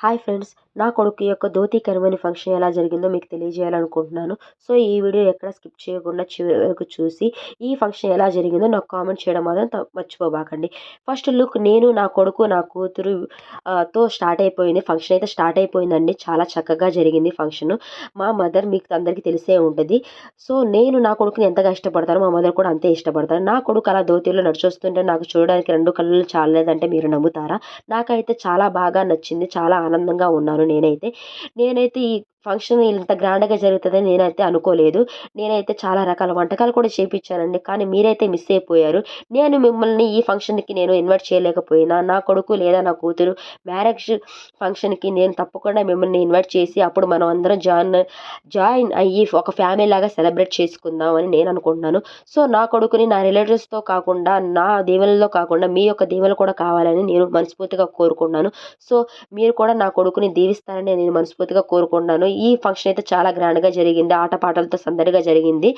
Hi friends నా కొడుకు యొక్క ధోతి కరుమని ఫంక్షన్ ఎలా జరిగిందో మీకు తెలియజేయాలనుకుంటున్నాను. సో ఈ వీడియో ఎక్కడ స్కిప్ చేయకుండా చివరకు చూసి ఈ ఫంక్షన్ ఎలా జరిగిందో నాకు కామెంట్ చేయడం మాత్రం మర్చిపోబాకండి. ఫస్ట్ లుక్ నేను నా కొడుకు నా కూతురు తో స్టార్ట్ అయిపోయింది. ఫంక్షన్ అయితే స్టార్ట్ అయిపోయిందండి. చాలా చక్కగా జరిగింది ఫంక్షన్ మా మదర్ మీకు అందరికీ తెలిసే ఉంటుంది. సో నేను నా కొడుకుని ఎంతగా ఇష్టపడతారో మా మదర్ కూడా అంతే ఇష్టపడతారు. నా కొడుకు అలా ధోతిలో నడిచొస్తుంటే నాకు చూడడానికి రెండు కళ్ళు చాలలేదంటే మీరు నమ్ముతారా? నాకైతే చాలా బాగా నచ్చింది. చాలా ఆనందంగా ఉన్నాను. నేనైతే నేనైతే ఈ ఫంక్షన్ ఇంత గ్రాండ్గా జరుగుతుందని నేనైతే అనుకోలేదు. నేనైతే చాలా రకాల వంటకాలు కూడా చేపించానండి కానీ మీరైతే మిస్ అయిపోయారు. నేను మిమ్మల్ని ఈ ఫంక్షన్కి నేను ఇన్వైట్ చేయలేకపోయినా నా కొడుకు లేదా నా కూతురు మ్యారేజ్ ఫంక్షన్కి నేను తప్పకుండా మిమ్మల్ని ఇన్వైట్ చేసి అప్పుడు మనం అందరం జాయిన్ జాయిన్ అయ్యి ఒక ఫ్యామిలీ లాగా సెలబ్రేట్ చేసుకుందాం అని నేను అనుకుంటున్నాను. సో నా కొడుకుని నా రిలేటివ్స్తో కాకుండా నా దీవెనలో కాకుండా మీ యొక్క దీవెనలు కూడా కావాలని నేను మనస్ఫూర్తిగా కోరుకున్నాను సో మీరు కూడా నా కొడుకుని దీవిస్తారని నేను మనస్ఫూర్తిగా కోరుకున్నాను ఈ ఫంక్షన్ అయితే చాలా గ్రాండ్గా జరిగింది. ఆటపాటలతో సందడిగా జరిగింది.